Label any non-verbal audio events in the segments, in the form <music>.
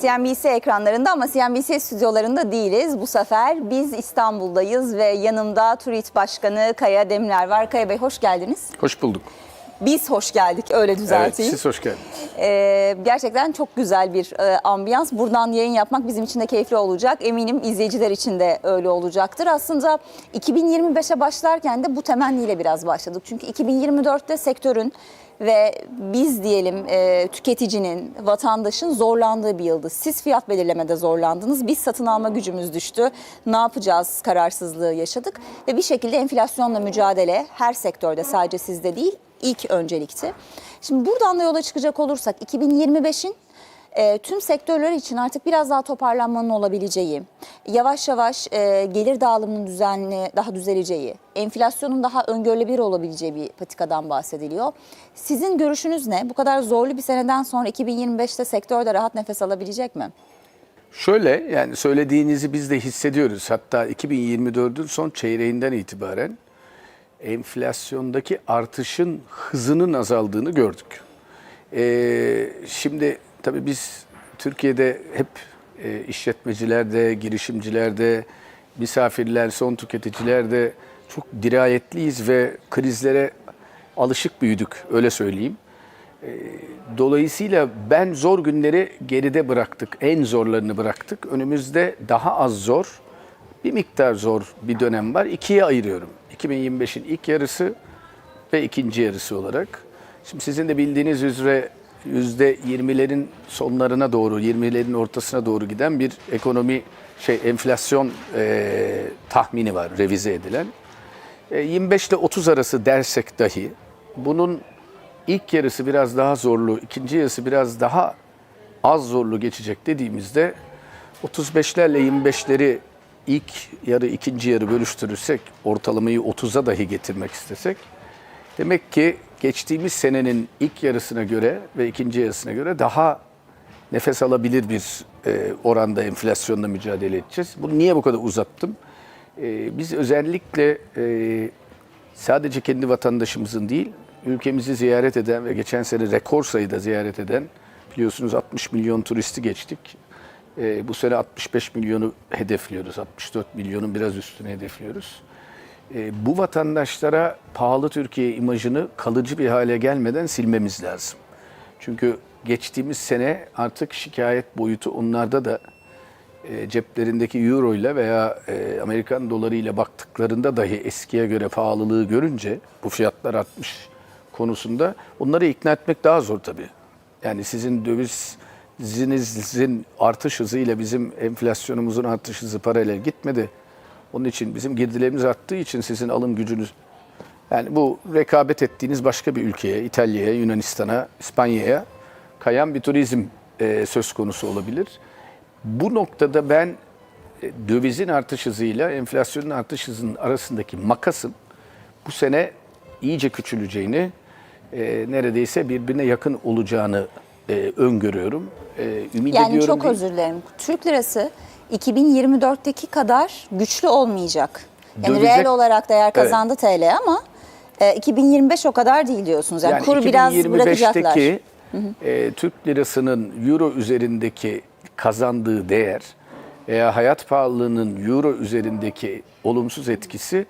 CNBC ekranlarında ama CNBC stüdyolarında değiliz. Bu sefer biz İstanbul'dayız ve yanımda TÜRİT Başkanı Kaya Demler var. Kaya Bey hoş geldiniz. Hoş bulduk. Biz hoş geldik öyle Evet, düzelteyim. siz hoş geldiniz. Ee, gerçekten çok güzel bir e, ambiyans. Buradan yayın yapmak bizim için de keyifli olacak. Eminim izleyiciler için de öyle olacaktır. Aslında 2025'e başlarken de bu temenniyle biraz başladık. Çünkü 2024'te sektörün ve biz diyelim e, tüketicinin, vatandaşın zorlandığı bir yıldı. Siz fiyat belirlemede zorlandınız. Biz satın alma gücümüz düştü. Ne yapacağız kararsızlığı yaşadık. Ve bir şekilde enflasyonla mücadele her sektörde sadece sizde değil ilk öncelikti. Şimdi buradan da yola çıkacak olursak 2025'in e, tüm sektörler için artık biraz daha toparlanmanın olabileceği, yavaş yavaş e, gelir dağılımının düzenli daha düzeleceği, enflasyonun daha öngörülebilir olabileceği bir patikadan bahsediliyor. Sizin görüşünüz ne? Bu kadar zorlu bir seneden sonra 2025'te sektörde rahat nefes alabilecek mi? Şöyle yani söylediğinizi biz de hissediyoruz. Hatta 2024'ün son çeyreğinden itibaren enflasyondaki artışın hızının azaldığını gördük. Ee, şimdi tabii biz Türkiye'de hep e, işletmecilerde, girişimcilerde, misafirler, son tüketicilerde çok dirayetliyiz ve krizlere alışık büyüdük öyle söyleyeyim. Dolayısıyla ben zor günleri geride bıraktık. En zorlarını bıraktık. Önümüzde daha az zor, bir miktar zor bir dönem var. İkiye ayırıyorum. 2025'in ilk yarısı ve ikinci yarısı olarak. Şimdi sizin de bildiğiniz üzere %20'lerin sonlarına doğru, 20'lerin ortasına doğru giden bir ekonomi şey enflasyon eee, tahmini var revize edilen. E, 25 ile 30 arası dersek dahi bunun ilk yarısı biraz daha zorlu, ikinci yarısı biraz daha az zorlu geçecek dediğimizde 35'lerle 25'leri ilk yarı ikinci yarı bölüştürürsek ortalamayı 30'a dahi getirmek istesek demek ki geçtiğimiz senenin ilk yarısına göre ve ikinci yarısına göre daha nefes alabilir bir e, oranda enflasyonla mücadele edeceğiz. Bunu niye bu kadar uzattım? E, biz özellikle e, sadece kendi vatandaşımızın değil, ülkemizi ziyaret eden ve geçen sene rekor sayıda ziyaret eden, biliyorsunuz 60 milyon turisti geçtik. E, bu sene 65 milyonu hedefliyoruz, 64 milyonun biraz üstüne hedefliyoruz. E, bu vatandaşlara pahalı Türkiye imajını kalıcı bir hale gelmeden silmemiz lazım. Çünkü geçtiğimiz sene artık şikayet boyutu onlarda da e, ceplerindeki euro ile veya e, Amerikan doları ile baktıklarında dahi eskiye göre pahalılığı görünce bu fiyatlar artmış konusunda onları ikna etmek daha zor tabii. Yani sizin dövizinizin artış hızı ile bizim enflasyonumuzun artış hızı paralel gitmedi. Onun için bizim girdilerimiz arttığı için sizin alım gücünüz yani bu rekabet ettiğiniz başka bir ülkeye, İtalya'ya, Yunanistan'a, İspanya'ya kayan bir turizm e, söz konusu olabilir. Bu noktada ben e, dövizin artış hızıyla enflasyonun artış hızının arasındaki makasın bu sene iyice küçüleceğini, e, neredeyse birbirine yakın olacağını e, öngörüyorum. E, ümit Yani ediyorum çok değil. özür dilerim. Türk lirası 2024'teki kadar güçlü olmayacak. Yani Dövize- reel olarak değer kazandı TL ama e, 2025 o kadar değil diyorsunuz. Yani, kur biraz bırakacaklar. 2025'teki e, Türk lirasının euro üzerindeki kazandığı değer veya hayat pahalılığının euro üzerindeki olumsuz etkisi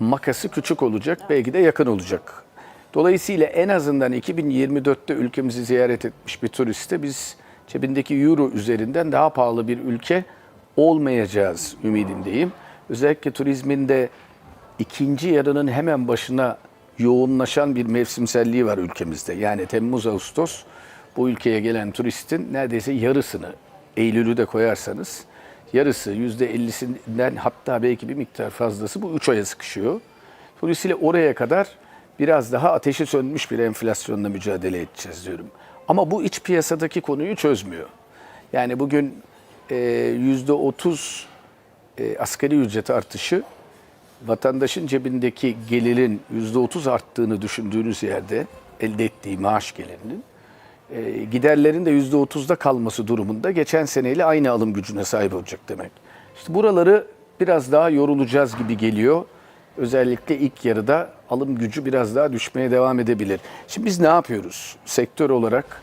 makası küçük olacak, belki de yakın olacak. Dolayısıyla en azından 2024'te ülkemizi ziyaret etmiş bir turiste biz cebindeki euro üzerinden daha pahalı bir ülke olmayacağız ümidindeyim. Özellikle turizminde ikinci yarının hemen başına yoğunlaşan bir mevsimselliği var ülkemizde. Yani Temmuz-Ağustos bu ülkeye gelen turistin neredeyse yarısını, Eylül'ü de koyarsanız yarısı %50'sinden hatta belki bir miktar fazlası bu 3 aya sıkışıyor. Dolayısıyla oraya kadar biraz daha ateşi sönmüş bir enflasyonla mücadele edeceğiz diyorum. Ama bu iç piyasadaki konuyu çözmüyor. Yani bugün e, %30 e, asgari ücret artışı vatandaşın cebindeki gelirin %30 arttığını düşündüğünüz yerde elde ettiği maaş gelirinin e, giderlerin de %30'da kalması durumunda geçen seneyle aynı alım gücüne sahip olacak demek. İşte buraları biraz daha yorulacağız gibi geliyor. Özellikle ilk yarıda alım gücü biraz daha düşmeye devam edebilir. Şimdi biz ne yapıyoruz? Sektör olarak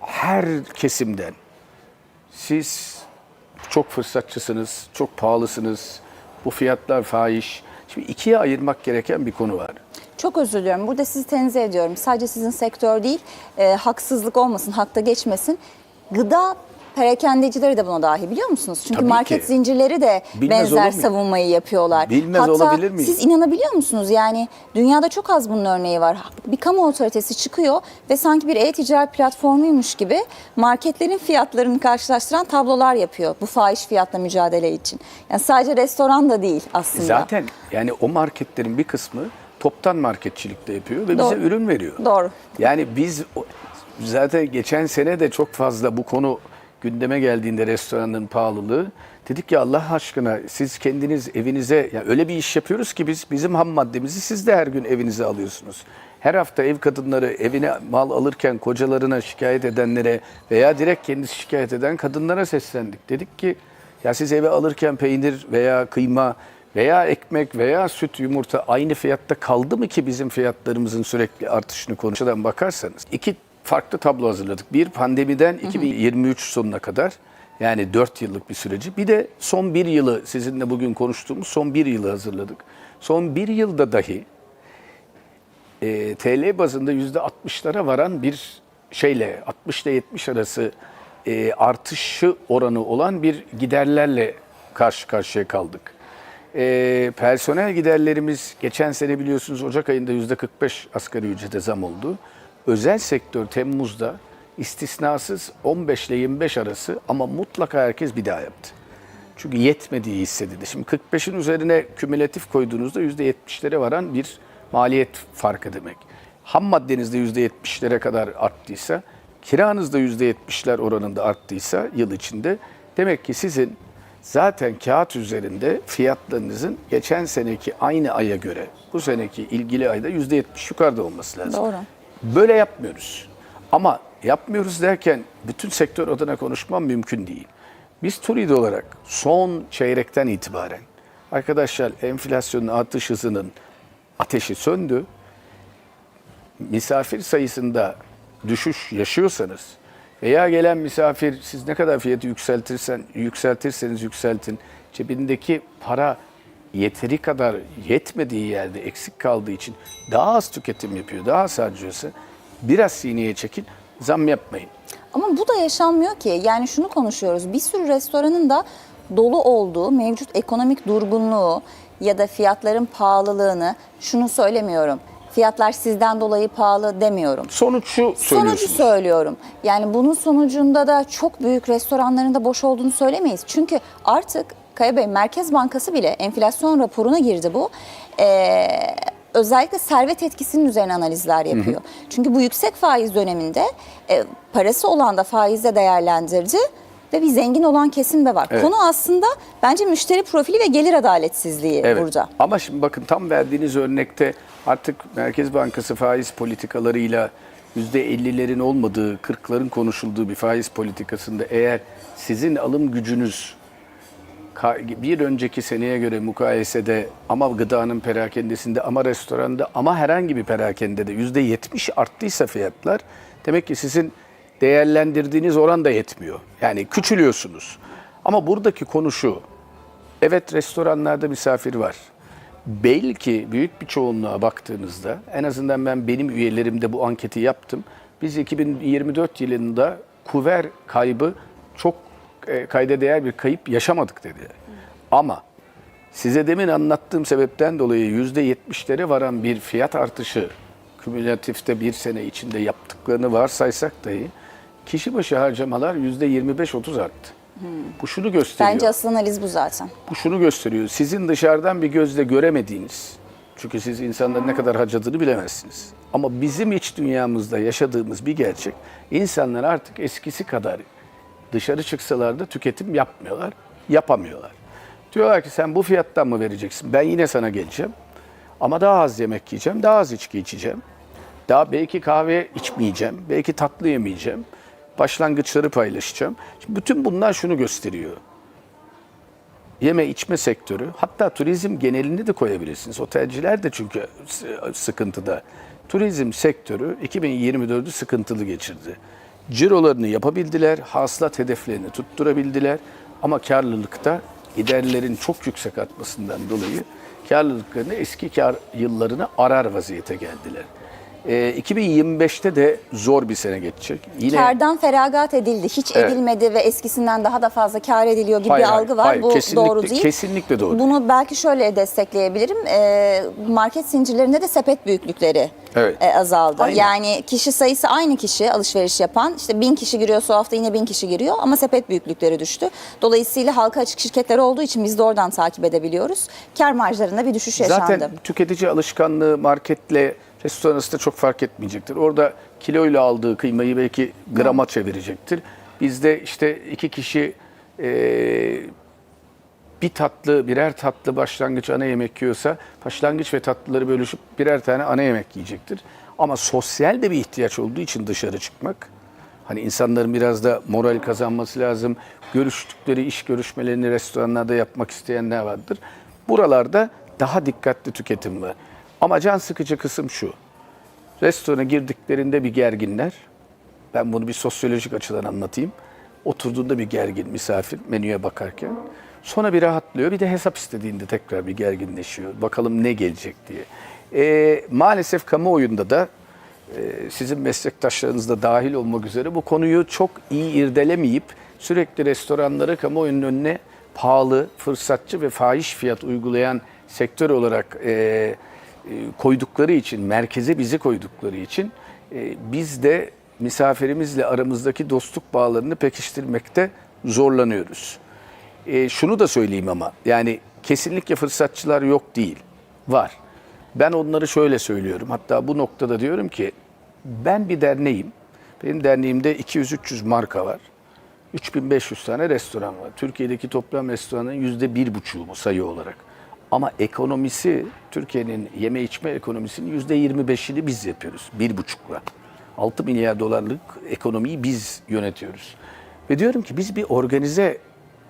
her kesimden siz çok fırsatçısınız, çok pahalısınız, bu fiyatlar fahiş. Şimdi ikiye ayırmak gereken bir konu var. Çok özür diliyorum. Burada sizi tenzih ediyorum. Sadece sizin sektör değil, e, haksızlık olmasın, hakta geçmesin. Gıda perakendecileri de buna dahil biliyor musunuz? Çünkü Tabii market ki. zincirleri de Bilmez olur benzer savunmayı yapıyorlar. Bilmez Hatta olabilir miyim? siz inanabiliyor musunuz? Yani dünyada çok az bunun örneği var. Bir kamu otoritesi çıkıyor ve sanki bir e-ticaret platformuymuş gibi marketlerin fiyatlarını karşılaştıran tablolar yapıyor. Bu fahiş fiyatla mücadele için. Yani sadece restoran da değil aslında. Zaten yani o marketlerin bir kısmı toptan marketçilikte yapıyor ve bize Doğru. ürün veriyor. Doğru. Yani biz zaten geçen sene de çok fazla bu konu gündeme geldiğinde restoranların pahalılığı dedik ki Allah aşkına siz kendiniz evinize ya öyle bir iş yapıyoruz ki biz bizim ham maddemizi siz de her gün evinize alıyorsunuz. Her hafta ev kadınları evine mal alırken kocalarına şikayet edenlere veya direkt kendisi şikayet eden kadınlara seslendik. Dedik ki ya siz eve alırken peynir veya kıyma veya ekmek veya süt, yumurta aynı fiyatta kaldı mı ki bizim fiyatlarımızın sürekli artışını konuşudan bakarsanız? iki farklı tablo hazırladık. Bir pandemiden 2023 sonuna kadar yani 4 yıllık bir süreci. Bir de son bir yılı sizinle bugün konuştuğumuz son bir yılı hazırladık. Son bir yılda dahi e, TL bazında yüzde 60'lara varan bir şeyle 60 ile 70 arası e, artışı oranı olan bir giderlerle karşı karşıya kaldık. E, personel giderlerimiz geçen sene biliyorsunuz Ocak ayında yüzde 45 asgari ücrete zam oldu. Özel sektör Temmuz'da istisnasız 15 ile 25 arası ama mutlaka herkes bir daha yaptı. Çünkü yetmediği hissedildi. Şimdi 45'in üzerine kümülatif koyduğunuzda %70'lere varan bir maliyet farkı demek. Ham maddeniz de %70'lere kadar arttıysa, kiranız da %70'ler oranında arttıysa yıl içinde demek ki sizin zaten kağıt üzerinde fiyatlarınızın geçen seneki aynı aya göre bu seneki ilgili ayda %70 yukarıda olması lazım. Doğru. Böyle yapmıyoruz. Ama yapmıyoruz derken bütün sektör adına konuşmam mümkün değil. Biz TÜRİD olarak son çeyrekten itibaren arkadaşlar enflasyonun artış hızının ateşi söndü. Misafir sayısında düşüş yaşıyorsanız veya gelen misafir siz ne kadar fiyatı yükseltirsen yükseltirseniz yükseltin cebindeki para yeteri kadar yetmediği yerde eksik kaldığı için daha az tüketim yapıyor, daha az harcıyorsa biraz sineye çekin, zam yapmayın. Ama bu da yaşanmıyor ki. Yani şunu konuşuyoruz. Bir sürü restoranın da dolu olduğu mevcut ekonomik durgunluğu ya da fiyatların pahalılığını şunu söylemiyorum. Fiyatlar sizden dolayı pahalı demiyorum. Sonuç şu Sonucu söylüyorum. Yani bunun sonucunda da çok büyük restoranların da boş olduğunu söylemeyiz. Çünkü artık Kaya Bey Merkez Bankası bile enflasyon raporuna girdi bu. Ee, özellikle servet etkisinin üzerine analizler yapıyor. Çünkü bu yüksek faiz döneminde e, parası olan da faizle değerlendirdi ve bir zengin olan kesim de var. Evet. Konu aslında bence müşteri profili ve gelir adaletsizliği Evet. burada. Ama şimdi bakın tam verdiğiniz örnekte artık Merkez Bankası faiz politikalarıyla %50'lerin olmadığı, 40'ların konuşulduğu bir faiz politikasında eğer sizin alım gücünüz bir önceki seneye göre mukayesede ama gıdanın perakendesinde ama restoranda ama herhangi bir perakendede %70 arttıysa fiyatlar demek ki sizin değerlendirdiğiniz oran da yetmiyor. Yani küçülüyorsunuz. Ama buradaki konu şu. Evet restoranlarda misafir var. Belki büyük bir çoğunluğa baktığınızda en azından ben benim üyelerimde bu anketi yaptım. Biz 2024 yılında kuver kaybı çok kayda değer bir kayıp yaşamadık dedi. Ama size demin anlattığım sebepten dolayı %70'lere varan bir fiyat artışı kümülatifte bir sene içinde yaptıklarını varsaysak dahi kişi başı harcamalar %25-30 arttı. Bu şunu gösteriyor. Bence asıl analiz bu zaten. Bu şunu gösteriyor. Sizin dışarıdan bir gözle göremediğiniz, çünkü siz insanların ne kadar harcadığını bilemezsiniz. Ama bizim iç dünyamızda yaşadığımız bir gerçek, insanlar artık eskisi kadar dışarı çıksalar da tüketim yapmıyorlar, yapamıyorlar. Diyorlar ki sen bu fiyattan mı vereceksin? Ben yine sana geleceğim. Ama daha az yemek yiyeceğim, daha az içki içeceğim. Daha belki kahve içmeyeceğim, belki tatlı yemeyeceğim. Başlangıçları paylaşacağım. Şimdi bütün bunlar şunu gösteriyor yeme içme sektörü hatta turizm genelini de koyabilirsiniz. Otelciler de çünkü sıkıntıda. Turizm sektörü 2024'ü sıkıntılı geçirdi. Cirolarını yapabildiler, hasılat hedeflerini tutturabildiler ama karlılıkta giderlerin çok yüksek artmasından dolayı karlılıklarını eski kar yıllarını arar vaziyete geldiler. Ee, 2025'te de zor bir sene geçecek. Yine Kardan feragat edildi, hiç Evet. edilmedi ve eskisinden daha da fazla kar ediliyor gibi bir algı var. Bu Kesinlikle- doğru değil. kesinlikle doğru. Bunu belki şöyle destekleyebilirim. Ee, market zincirlerinde de sepet büyüklükleri Evet. e, azaldı. Aynen. Yani kişi sayısı aynı kişi alışveriş yapan. İşte bin kişi giriyorsa o hafta yine bin kişi giriyor ama sepet büyüklükleri düştü. Dolayısıyla halka açık şirketler olduğu için biz de oradan takip edebiliyoruz. Kar marjlarında bir düşüş yaşandı. Zaten tüketici alışkanlığı marketle restoran arasında çok fark etmeyecektir. Orada kiloyla aldığı kıymayı belki grama çevirecektir. Bizde işte iki kişi eee, bir tatlı, birer tatlı başlangıç ana yemek yiyorsa başlangıç ve tatlıları bölüşüp birer tane ana yemek yiyecektir. Ama sosyal de bir ihtiyaç olduğu için dışarı çıkmak. Hani insanların biraz da moral kazanması lazım. Görüştükleri iş görüşmelerini restoranlarda yapmak isteyenler vardır. Buralarda daha dikkatli tüketim var. Ama can sıkıcı kısım şu. Restorana girdiklerinde bir gerginler. Ben bunu bir sosyolojik açıdan anlatayım. Oturduğunda bir gergin misafir menüye bakarken. Sonra bir rahatlıyor. Bir de hesap istediğinde tekrar bir gerginleşiyor. Bakalım ne gelecek diye. Ee, maalesef kamuoyunda da e, sizin meslektaşlarınız da dahil olmak üzere bu konuyu çok iyi irdelemeyip sürekli restoranları kamuoyunun önüne pahalı, fırsatçı ve fahiş fiyat uygulayan sektör olarak e, e, koydukları için, merkeze bizi koydukları için e, biz de misafirimizle aramızdaki dostluk bağlarını pekiştirmekte zorlanıyoruz. E, şunu da söyleyeyim ama yani kesinlikle fırsatçılar yok değil. Var. Ben onları şöyle söylüyorum. Hatta bu noktada diyorum ki ben bir derneğim. Benim derneğimde 200-300 marka var. 3500 tane restoran var. Türkiye'deki toplam restoranın yüzde bir buçuğu bu sayı olarak. Ama ekonomisi, Türkiye'nin yeme içme ekonomisinin yüzde 25'ini biz yapıyoruz. Bir buçukla. 6 milyar dolarlık ekonomiyi biz yönetiyoruz. Ve diyorum ki biz bir organize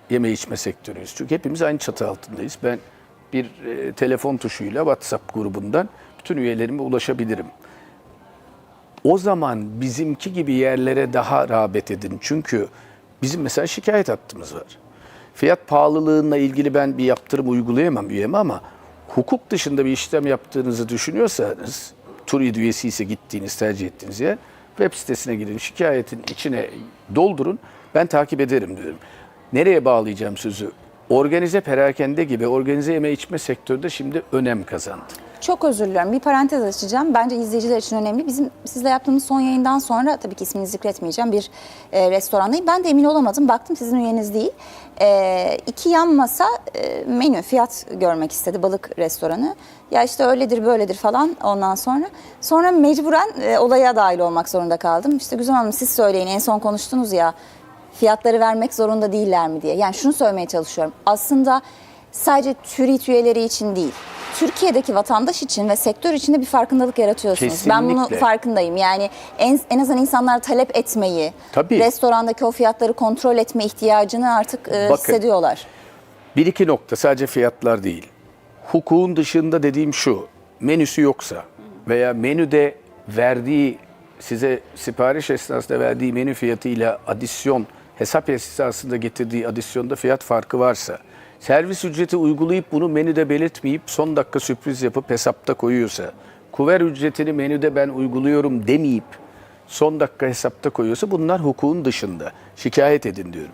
yeme içme sektörüyüz. Çünkü hepimiz aynı çatı altındayız. Ben bir e, telefon tuşuyla WhatsApp grubundan bütün üyelerime ulaşabilirim. O zaman bizimki gibi yerlere daha rağbet edin. Çünkü bizim mesela şikayet hattımız var. Fiyat pahalılığına ilgili ben bir yaptırım uygulayamam üyeme ama hukuk dışında bir işlem yaptığınızı düşünüyorsanız, TURİD üyesi ise gittiğiniz, tercih ettiğiniz yer, web sitesine girin, şikayetin içine doldurun, ben takip ederim diyorum. Nereye bağlayacağım sözü? Organize perakende gibi organize yeme içme sektörde şimdi önem kazandı. Çok özür diliyorum. Bir parantez açacağım. Bence izleyiciler için önemli. Bizim sizle yaptığımız son yayından sonra tabii ki ismini zikretmeyeceğim bir e, restorandayım. Ben de emin olamadım. Baktım sizin üyeniz değil. E, iki yan masa e, menü, fiyat görmek istedi balık restoranı. Ya işte öyledir böyledir falan ondan sonra. Sonra mecburen e, olaya dahil olmak zorunda kaldım. İşte Güzel Hanım siz söyleyin en son konuştunuz ya fiyatları vermek zorunda değiller mi diye. Yani şunu söylemeye çalışıyorum. Aslında sadece TÜRİT üyeleri için değil. Türkiye'deki vatandaş için ve sektör için de bir farkındalık yaratıyorsunuz. Ben bunu Kesinlikle. farkındayım. Yani en, en azından insanlar talep etmeyi, Tabii. restorandaki o fiyatları kontrol etme ihtiyacını artık e, Bakın. hissediyorlar. Bir iki nokta sadece fiyatlar değil. Hukukun dışında dediğim şu, menüsü yoksa veya menüde verdiği size sipariş esnasında verdiği menü fiyatıyla adisyon, hesap esnasında getirdiği adisyonda fiyat farkı varsa, servis ücreti uygulayıp bunu menüde belirtmeyip son dakika sürpriz yapıp hesapta koyuyorsa, kuver ücretini menüde ben uyguluyorum demeyip son dakika hesapta koyuyorsa bunlar hukukun dışında. Şikayet edin diyorum.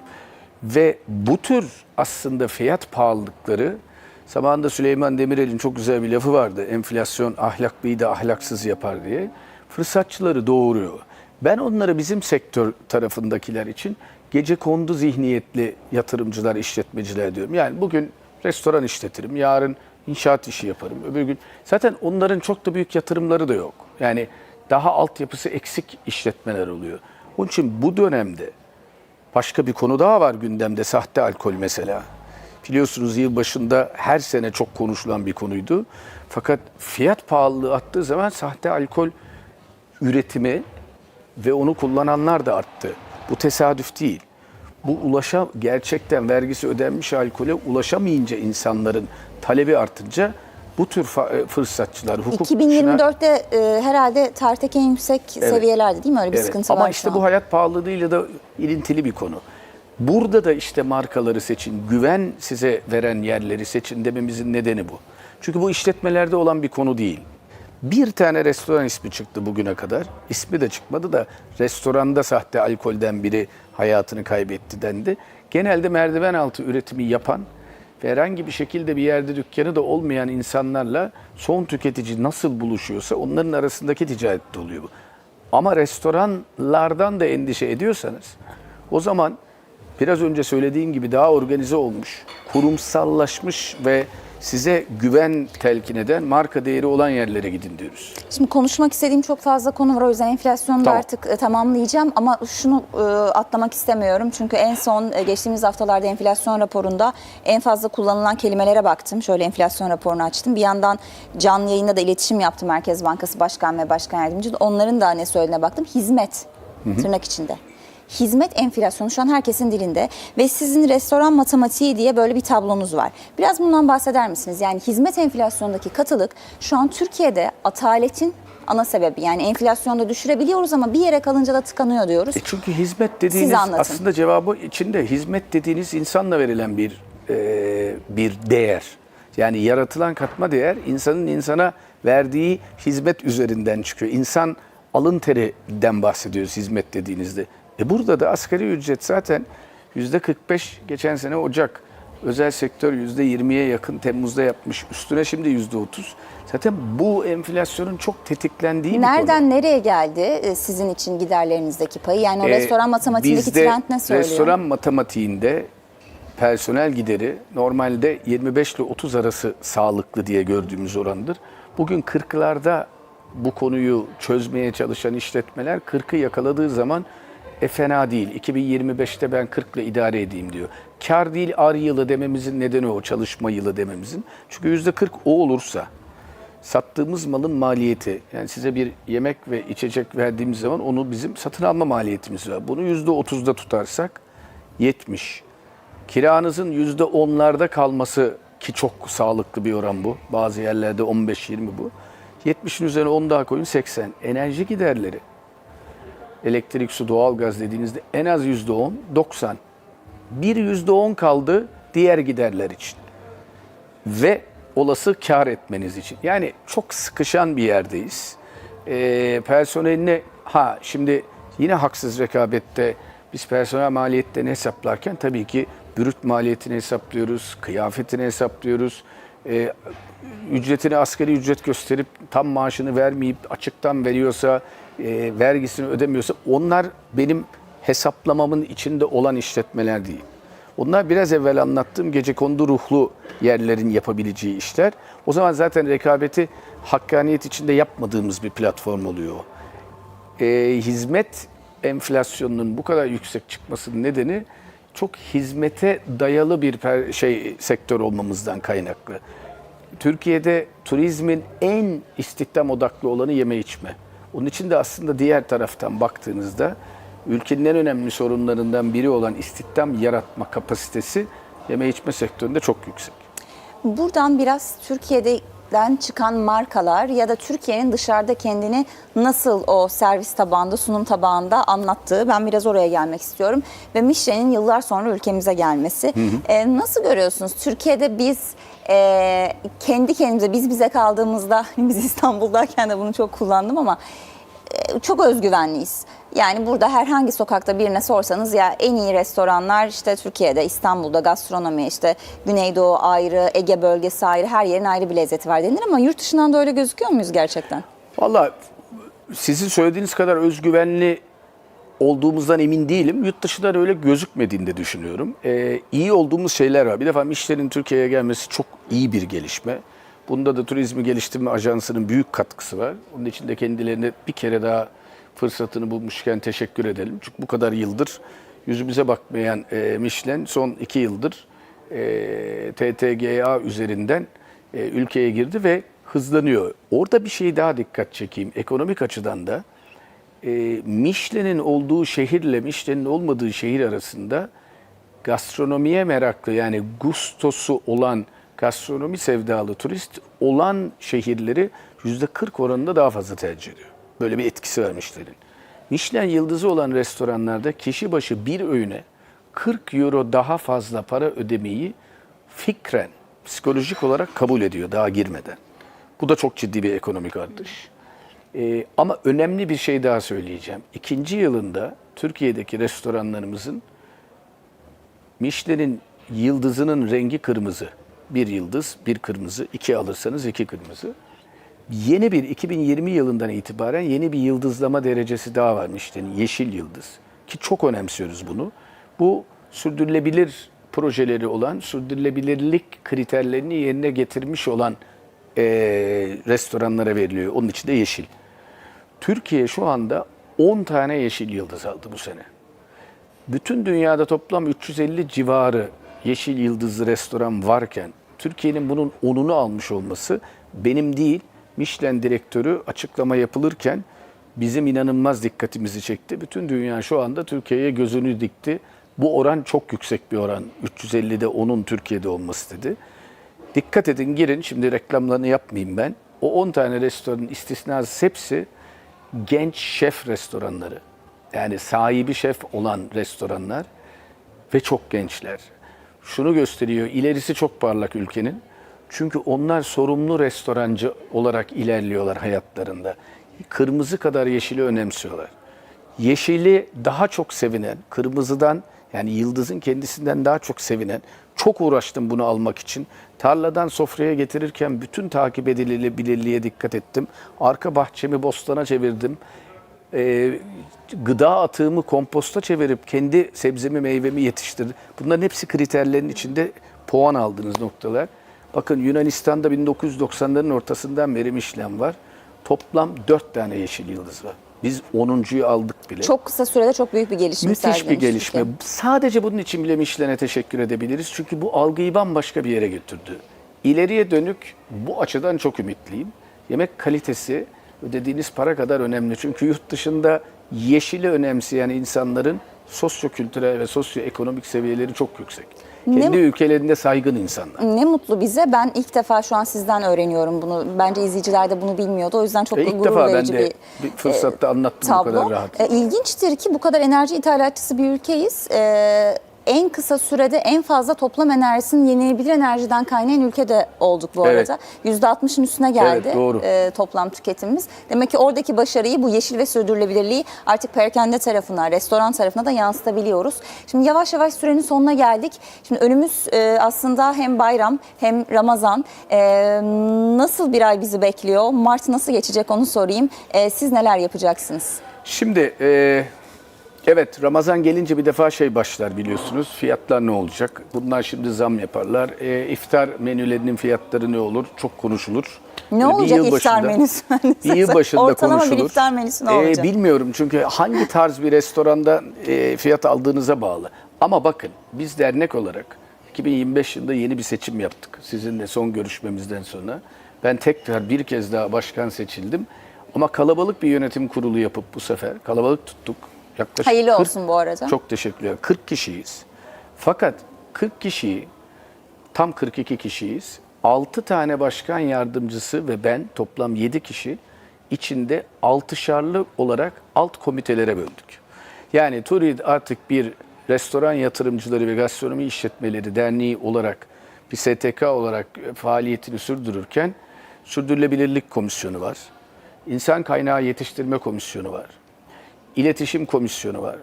Ve bu tür aslında fiyat pahalılıkları zamanında Süleyman Demirel'in çok güzel bir lafı vardı. Enflasyon ahlaklıyı da ahlaksız yapar diye. Fırsatçıları doğuruyor. Ben onları bizim sektör tarafındakiler için gece kondu zihniyetli yatırımcılar, işletmeciler diyorum. Yani bugün restoran işletirim, yarın inşaat işi yaparım, öbür gün. Zaten onların çok da büyük yatırımları da yok. Yani daha altyapısı eksik işletmeler oluyor. Onun için bu dönemde Başka bir konu daha var gündemde sahte alkol mesela. Biliyorsunuz yıl başında her sene çok konuşulan bir konuydu. Fakat fiyat pahalılığı arttığı zaman sahte alkol üretimi ve onu kullananlar da arttı. Bu tesadüf değil. Bu ulaşa gerçekten vergisi ödenmiş alkole ulaşamayınca insanların talebi artınca Bu tür e, fırsatçılar, hukukçular... 2024'te e, herhalde tarihteki en yüksek seviyelerde değil mi? Öyle bir Evet, sıkıntı Ama var işte şu bu hayat pahalılığıyla da ilintili bir konu. Burada da işte markaları seçin, güven size veren yerleri seçin dememizin nedeni bu. Çünkü bu işletmelerde olan bir konu değil. Bir tane restoran ismi çıktı bugüne kadar. İsmi de çıkmadı da restoranda sahte alkolden biri hayatını kaybetti dendi. Genelde merdiven altı üretimi yapan ve herhangi bir şekilde bir yerde dükkanı da olmayan insanlarla son tüketici nasıl buluşuyorsa onların arasındaki ticarette oluyor bu. Ama restoranlardan da endişe ediyorsanız o zaman biraz önce söylediğim gibi daha organize olmuş, kurumsallaşmış ve size güven telkin eden marka değeri olan yerlere gidin diyoruz. Şimdi konuşmak istediğim çok fazla konu var o yüzden enflasyonu da Tamam. artık e, tamamlayacağım ama şunu e, atlamak istemiyorum. Çünkü en son e, geçtiğimiz haftalarda enflasyon raporunda en fazla kullanılan kelimelere baktım. Şöyle enflasyon raporunu açtım. Bir yandan canlı yayında da iletişim yaptım Merkez Bankası Başkan ve Başkan Yardımcısı. Onların da ne söylediğine baktım. Hizmet tırnak içinde. Hizmet enflasyonu şu an herkesin dilinde ve sizin restoran matematiği diye böyle bir tablonuz var. Biraz bundan bahseder misiniz? Yani hizmet enflasyonundaki katılık şu an Türkiye'de ataletin ana sebebi. Yani enflasyonda düşürebiliyoruz ama bir yere kalınca da tıkanıyor diyoruz. E çünkü hizmet dediğiniz aslında cevabı içinde hizmet dediğiniz insanla verilen bir e, bir değer. Yani yaratılan katma değer insanın insana verdiği hizmet üzerinden çıkıyor. İnsan alın terinden bahsediyoruz hizmet dediğinizde. E burada da asgari ücret zaten yüzde 45 geçen sene Ocak. Özel sektör yüzde 20'ye yakın Temmuz'da yapmış. Üstüne şimdi yüzde 30. Zaten bu enflasyonun çok tetiklendiği bir konu. Nereden nereye geldi e, sizin için giderlerinizdeki payı? Yani o Ee, restoran matematiğindeki trend ne söylüyor? Restoran matematiğinde personel gideri normalde 25 ile 30 arası sağlıklı diye gördüğümüz orandır. Bugün 40'larda bu konuyu çözmeye çalışan işletmeler 40'ı yakaladığı zaman e fena değil. 2025'te ben 40 ile idare edeyim diyor. Kar değil ar yılı dememizin nedeni o çalışma yılı dememizin. Çünkü %40 o olursa sattığımız malın maliyeti yani size bir yemek ve içecek verdiğimiz zaman onu bizim satın alma maliyetimiz var. Bunu %30'da tutarsak 70. Kiranızın %10'larda kalması ki çok sağlıklı bir oran bu. Bazı yerlerde 15-20 bu. 70'in üzerine 10 daha koyun 80. Enerji giderleri elektrik, su, doğalgaz dediğinizde en az %10, 90. Bir %10 kaldı diğer giderler için. Ve olası kar etmeniz için. Yani çok sıkışan bir yerdeyiz. Ee, personeline, ha şimdi yine haksız rekabette biz personel maliyetlerini hesaplarken tabii ki brüt maliyetini hesaplıyoruz, kıyafetini hesaplıyoruz. Ee, ücretini asgari ücret gösterip tam maaşını vermeyip açıktan veriyorsa, e, vergisini ödemiyorsa onlar benim hesaplamamın içinde olan işletmeler değil. Onlar biraz evvel anlattığım gece kondu ruhlu yerlerin yapabileceği işler. O zaman zaten rekabeti hakkaniyet içinde yapmadığımız bir platform oluyor. Ee, hizmet enflasyonunun bu kadar yüksek çıkmasının nedeni çok hizmete dayalı bir şey sektör olmamızdan kaynaklı. Türkiye'de turizmin en istihdam odaklı olanı yeme içme. Onun için de aslında diğer taraftan baktığınızda ülkenin en önemli sorunlarından biri olan istihdam yaratma kapasitesi yeme içme sektöründe çok yüksek. Buradan biraz Türkiye'den çıkan markalar ya da Türkiye'nin dışarıda kendini nasıl o servis tabağında, sunum tabağında anlattığı ben biraz oraya gelmek istiyorum. Ve Michelin'in yıllar sonra ülkemize gelmesi. Ee, nasıl görüyorsunuz? Türkiye'de biz e, kendi kendimize, biz bize kaldığımızda, <laughs> biz İstanbul'dayken de bunu çok kullandım ama e, çok özgüvenliyiz. Yani burada herhangi sokakta birine sorsanız ya en iyi restoranlar işte Türkiye'de, İstanbul'da gastronomi işte Güneydoğu ayrı, Ege bölgesi ayrı, her yerin ayrı bir lezzeti var denir ama yurt dışından da öyle gözüküyor muyuz gerçekten? Valla sizin söylediğiniz kadar özgüvenli olduğumuzdan emin değilim. Yurt dışından öyle gözükmediğini de düşünüyorum. Ee, iyi olduğumuz şeyler var. Bir defa işlerin Türkiye'ye gelmesi çok iyi bir gelişme. Bunda da Turizmi Geliştirme Ajansı'nın büyük katkısı var. Onun için de kendilerine bir kere daha fırsatını bulmuşken teşekkür edelim. Çünkü bu kadar yıldır yüzümüze bakmayan e, Michelin son iki yıldır e, TTGA üzerinden e, ülkeye girdi ve hızlanıyor. Orada bir şey daha dikkat çekeyim. Ekonomik açıdan da e, Michelin'in olduğu şehirle Michelin'in olmadığı şehir arasında gastronomiye meraklı yani gustosu olan gastronomi sevdalı turist olan şehirleri yüzde 40 oranında daha fazla tercih ediyor. Böyle bir etkisi var Michelin'in. Michelin yıldızı olan restoranlarda kişi başı bir öğüne 40 euro daha fazla para ödemeyi fikren, psikolojik olarak kabul ediyor daha girmeden. Bu da çok ciddi bir ekonomik artış. Ee, ama önemli bir şey daha söyleyeceğim. İkinci yılında Türkiye'deki restoranlarımızın Michelin'in yıldızının rengi kırmızı. Bir yıldız, bir kırmızı. iki alırsanız iki kırmızı. Yeni bir 2020 yılından itibaren yeni bir yıldızlama derecesi daha var Michelin'in. Yeşil yıldız. Ki çok önemsiyoruz bunu. Bu sürdürülebilir projeleri olan, sürdürülebilirlik kriterlerini yerine getirmiş olan eee, restoranlara veriliyor. Onun için de yeşil. Türkiye şu anda 10 tane yeşil yıldız aldı bu sene. Bütün dünyada toplam 350 civarı yeşil yıldızlı restoran varken Türkiye'nin bunun 10'unu almış olması benim değil Michelin direktörü açıklama yapılırken bizim inanılmaz dikkatimizi çekti. Bütün dünya şu anda Türkiye'ye gözünü dikti. Bu oran çok yüksek bir oran. 350'de 10'un Türkiye'de olması dedi. Dikkat edin girin şimdi reklamlarını yapmayayım ben. O 10 tane restoranın istisnası hepsi genç şef restoranları. Yani sahibi şef olan restoranlar ve çok gençler. Şunu gösteriyor, ilerisi çok parlak ülkenin. Çünkü onlar sorumlu restorancı olarak ilerliyorlar hayatlarında. Kırmızı kadar yeşili önemsiyorlar. Yeşili daha çok sevinen, kırmızıdan yani yıldızın kendisinden daha çok sevinen, çok uğraştım bunu almak için. Tarladan sofraya getirirken bütün takip edilebilirliğe dikkat ettim. Arka bahçemi bostana çevirdim. Ee, gıda atığımı komposta çevirip kendi sebzemi meyvemi yetiştirdim. Bunların hepsi kriterlerin içinde puan aldığınız noktalar. Bakın Yunanistan'da 1990'ların ortasından beri Michelin var. Toplam 4 tane yeşil yıldız var. Biz 10.yu aldık bile. Çok kısa sürede çok büyük bir gelişim Müthiş bir gelişme. Türkiye. Sadece bunun için bile Michelin'e teşekkür edebiliriz. Çünkü bu algıyı bambaşka bir yere götürdü. İleriye dönük bu açıdan çok ümitliyim. Yemek kalitesi ödediğiniz para kadar önemli. Çünkü yurt dışında yeşili önemseyen insanların sosyo-kültürel ve sosyoekonomik seviyeleri çok yüksek. Kendi ülkelerinde saygın insanlar. Ne mutlu bize. Ben ilk defa şu an sizden öğreniyorum bunu. Bence izleyiciler de bunu bilmiyordu. O yüzden çok E, ilk gurur defa ben verici de bir, bir fırsatta anlattım bu tablo. kadar rahat. E, ilginçtir ki bu kadar enerji ithalatçısı bir ülkeyiz. E, en kısa sürede en fazla toplam enerjisinin yenilenebilir enerjiden kaynayan ülkede olduk bu Evet. arada. %60'ın üstüne geldi Evet, doğru. e, toplam tüketimimiz. Demek ki oradaki başarıyı bu yeşil ve sürdürülebilirliği artık perakende tarafına, restoran tarafına da yansıtabiliyoruz. Şimdi yavaş yavaş sürenin sonuna geldik. Şimdi önümüz e, aslında hem bayram hem Ramazan. E, nasıl bir ay bizi bekliyor? Mart nasıl geçecek onu sorayım. E, siz neler yapacaksınız? Şimdi e, evet Ramazan gelince bir defa şey başlar biliyorsunuz. Fiyatlar ne olacak? Bunlar şimdi zam yaparlar. E, iftar menülerinin fiyatları ne olur? Çok konuşulur. Ne Böyle bir olacak yıl iftar başında- menüsü? <laughs> Bir yıl başında Ortalama konuşulur. bir iftar menüsü ne E, olacak? bilmiyorum çünkü hangi tarz bir restoranda e, fiyat aldığınıza bağlı. Ama bakın biz dernek olarak 2025 yılında yeni bir seçim yaptık. Sizinle son görüşmemizden sonra. Ben tekrar bir kez daha başkan seçildim. Ama kalabalık bir yönetim kurulu yapıp bu sefer kalabalık tuttuk. Yaklaşık Hayırlı 40 olsun bu arada. Çok teşekkürler. 40 kişiyiz. Fakat 40 kişiyi tam 42 kişiyiz. 6 tane başkan yardımcısı ve ben toplam 7 kişi içinde altışarlı olarak alt komitelere böldük. Yani Turid artık bir restoran yatırımcıları ve gastronomi işletmeleri derneği olarak bir STK olarak faaliyetini sürdürürken sürdürülebilirlik komisyonu var. İnsan kaynağı yetiştirme komisyonu var. İletişim komisyonu var.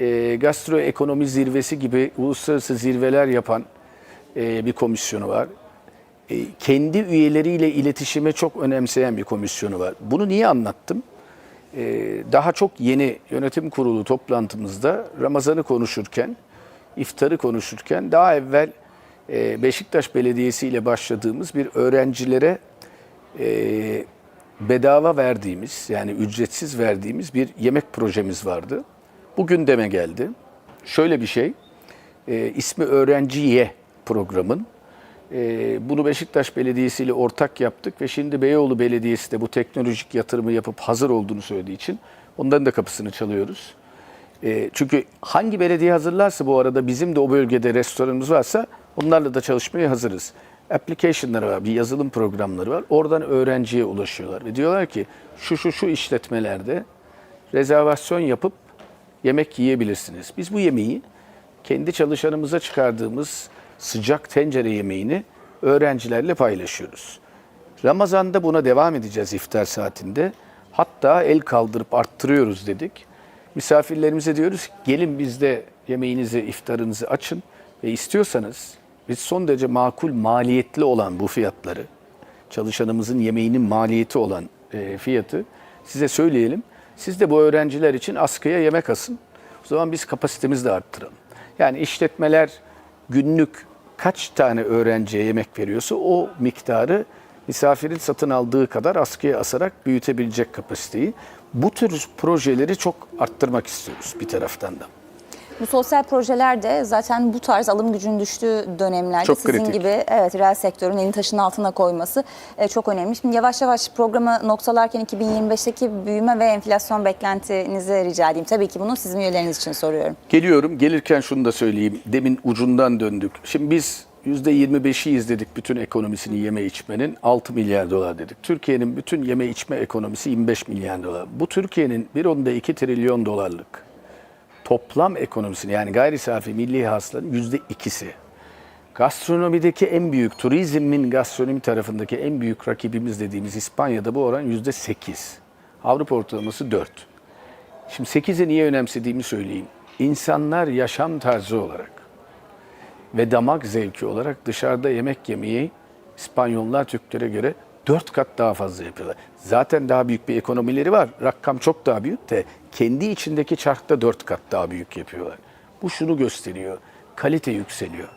E, gastroekonomi zirvesi gibi uluslararası zirveler yapan e, bir komisyonu var. E, kendi üyeleriyle iletişime çok önemseyen bir komisyonu var. Bunu niye anlattım? E, daha çok yeni yönetim kurulu toplantımızda Ramazan'ı konuşurken, iftarı konuşurken daha evvel e, Beşiktaş Belediyesi ile başladığımız bir öğrencilere e, bedava verdiğimiz yani ücretsiz verdiğimiz bir yemek projemiz vardı. Bu gündeme geldi. Şöyle bir şey, e, ismi Öğrenci Ye programın. E, bunu Beşiktaş Belediyesi ile ortak yaptık ve şimdi Beyoğlu Belediyesi de bu teknolojik yatırımı yapıp hazır olduğunu söylediği için onların da kapısını çalıyoruz. E, çünkü hangi belediye hazırlarsa bu arada bizim de o bölgede restoranımız varsa onlarla da çalışmaya hazırız. Application'ları var, bir yazılım programları var. Oradan öğrenciye ulaşıyorlar ve diyorlar ki şu şu şu işletmelerde rezervasyon yapıp yemek yiyebilirsiniz. Biz bu yemeği kendi çalışanımıza çıkardığımız sıcak tencere yemeğini öğrencilerle paylaşıyoruz. Ramazan'da buna devam edeceğiz iftar saatinde. Hatta el kaldırıp arttırıyoruz dedik. Misafirlerimize diyoruz ki, gelin bizde yemeğinizi, iftarınızı açın ve istiyorsanız biz son derece makul maliyetli olan bu fiyatları, çalışanımızın yemeğinin maliyeti olan e, fiyatı size söyleyelim. Siz de bu öğrenciler için askıya yemek asın. O zaman biz kapasitemizi de arttıralım. Yani işletmeler günlük kaç tane öğrenciye yemek veriyorsa o miktarı misafirin satın aldığı kadar askıya asarak büyütebilecek kapasiteyi. Bu tür projeleri çok arttırmak istiyoruz bir taraftan da. Bu sosyal projeler de zaten bu tarz alım gücünün düştüğü dönemlerde Çok sizin kritik. gibi evet reel sektörün elini taşın altına koyması e, çok önemli. Şimdi yavaş yavaş programı noktalarken 2025'teki büyüme ve enflasyon beklentinizi rica edeyim. Tabii ki bunu sizin üyeleriniz için soruyorum. Geliyorum. Gelirken şunu da söyleyeyim. Demin ucundan döndük. Şimdi biz %25'i izledik bütün ekonomisini yeme içmenin 6 milyar dolar dedik. Türkiye'nin bütün yeme içme ekonomisi 25 milyar dolar. Bu Türkiye'nin 1.2 trilyon dolarlık toplam ekonomisini yani gayri safi milli hasılanın yüzde ikisi. Gastronomideki en büyük, turizmin gastronomi tarafındaki en büyük rakibimiz dediğimiz İspanya'da bu oran yüzde sekiz. Avrupa ortalaması dört. Şimdi 8'i niye önemsediğimi söyleyeyim. İnsanlar yaşam tarzı olarak ve damak zevki olarak dışarıda yemek yemeyi İspanyollar Türklere göre dört kat daha fazla yapıyorlar. Zaten daha büyük bir ekonomileri var. Rakam çok daha büyük de kendi içindeki çarkta dört kat daha büyük yapıyorlar. Bu şunu gösteriyor. Kalite yükseliyor.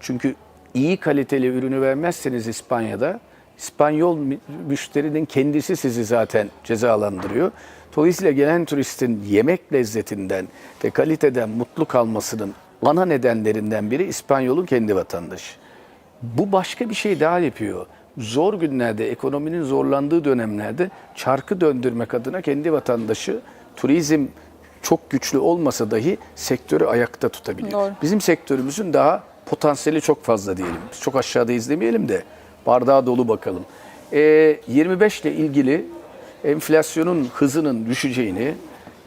Çünkü iyi kaliteli ürünü vermezseniz İspanya'da İspanyol mü- müşterinin kendisi sizi zaten cezalandırıyor. Dolayısıyla gelen turistin yemek lezzetinden ve kaliteden mutlu kalmasının ana nedenlerinden biri İspanyol'un kendi vatandaşı. Bu başka bir şey daha yapıyor. Zor günlerde, ekonominin zorlandığı dönemlerde çarkı döndürmek adına kendi vatandaşı turizm çok güçlü olmasa dahi sektörü ayakta tutabiliyor. Doğru. Bizim sektörümüzün daha potansiyeli çok fazla diyelim. Biz çok aşağıda izlemeyelim de bardağı dolu bakalım. Ee, 25 ile ilgili enflasyonun hızının düşeceğini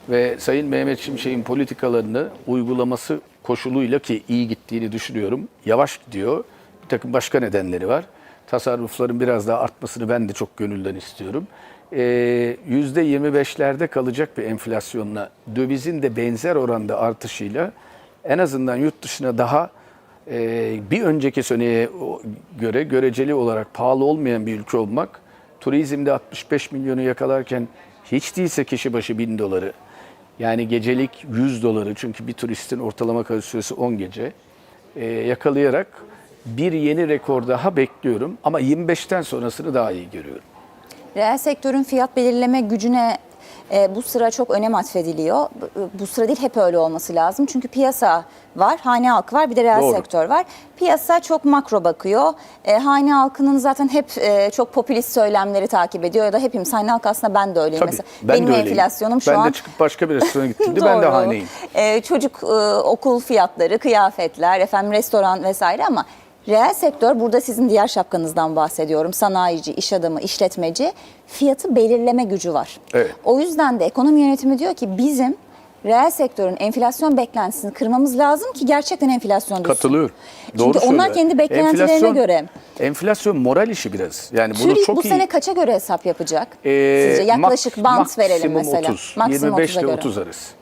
ve Sayın Mehmet Şimşek'in politikalarını uygulaması koşuluyla ki iyi gittiğini düşünüyorum. Yavaş gidiyor. Bir takım başka nedenleri var. Tasarrufların biraz daha artmasını ben de çok gönülden istiyorum. Ee, %25'lerde kalacak bir enflasyonla dövizin de benzer oranda artışıyla en azından yurt dışına daha e, bir önceki seneye göre göreceli olarak pahalı olmayan bir ülke olmak, turizmde 65 milyonu yakalarken hiç değilse kişi başı 1000 doları, yani gecelik 100 doları çünkü bir turistin ortalama kalış süresi 10 gece e, yakalayarak bir yeni rekor daha bekliyorum ama 25'ten sonrasını daha iyi görüyorum. Reel sektörün fiyat belirleme gücüne e, bu sıra çok önem atfediliyor. Bu- sıra değil hep öyle olması lazım. Çünkü piyasa var, hane halkı var, bir de reel Doğru. sektör var. Piyasa çok makro bakıyor. E, hane halkının zaten hep e, çok popülist söylemleri takip ediyor ya da hepimiz hane halkı aslında ben de öyleyim Tabii, mesela. ben Benim de öyleyim. enflasyonum şu ben an de çıkıp başka bir restorana gittiğimde <laughs> ben de haneyim. Ee, çocuk e, okul fiyatları, kıyafetler, efendim restoran vesaire ama reel sektör burada sizin diğer şapkanızdan bahsediyorum. Sanayici, iş adamı, işletmeci fiyatı belirleme gücü var. Evet. O yüzden de ekonomi yönetimi diyor ki bizim reel sektörün enflasyon beklentisini kırmamız lazım ki gerçekten enflasyon düşsün. Katılıyorum. Çünkü Doğru onlar söylüyor. kendi beklentilerine Enflasyon- göre. Enflasyon moral işi biraz. Yani bunu TÜİK çok bu iyi. sene kaça göre hesap yapacak? Ee, Sizce yaklaşık mak- bant verelim mesela. 30, Maksimum 25 ile 30'a göre. 30 arası.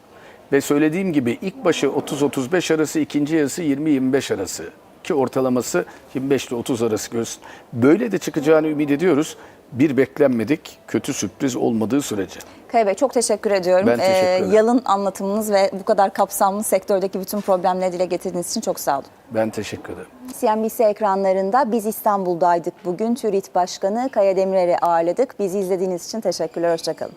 Ve söylediğim gibi ilk başı 30-35 arası, ikinci yarısı 20-25 arası. Ki ortalaması 25 ile 30 arası görsün. Böyle de çıkacağını ümit ediyoruz. Bir beklenmedik, kötü sürpriz olmadığı sürece. Kaya Bey çok teşekkür ediyorum. Ben teşekkür Ee, ederim. yalın anlatımınız ve bu kadar kapsamlı sektördeki bütün problemleri dile getirdiğiniz için çok sağ olun. Ben teşekkür ederim. CNBC ekranlarında biz İstanbul'daydık bugün. TÜRİT Başkanı Kaya Demirer'i ağırladık. Bizi izlediğiniz için teşekkürler. Hoşçakalın.